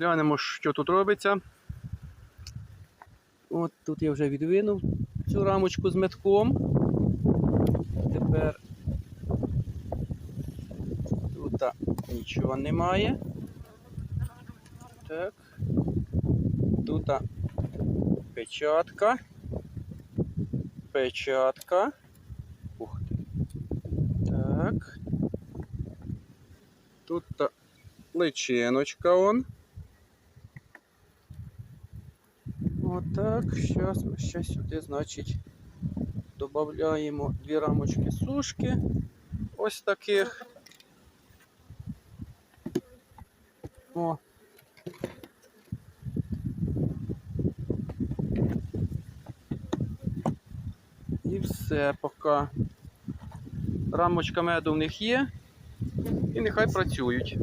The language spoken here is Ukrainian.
Глянемо, що тут робиться. От тут я вже відвинув цю рамочку з метком. Тепер тут нічого немає. Так. Тут печатка. Печатка. Ух ти. Так. Тут личиночка он. Отак. Зараз ми ще сюди, значить, додаємо дві рамочки сушки. Ось таких. О. І все поки. Рамочка меду в них є. І нехай працюють.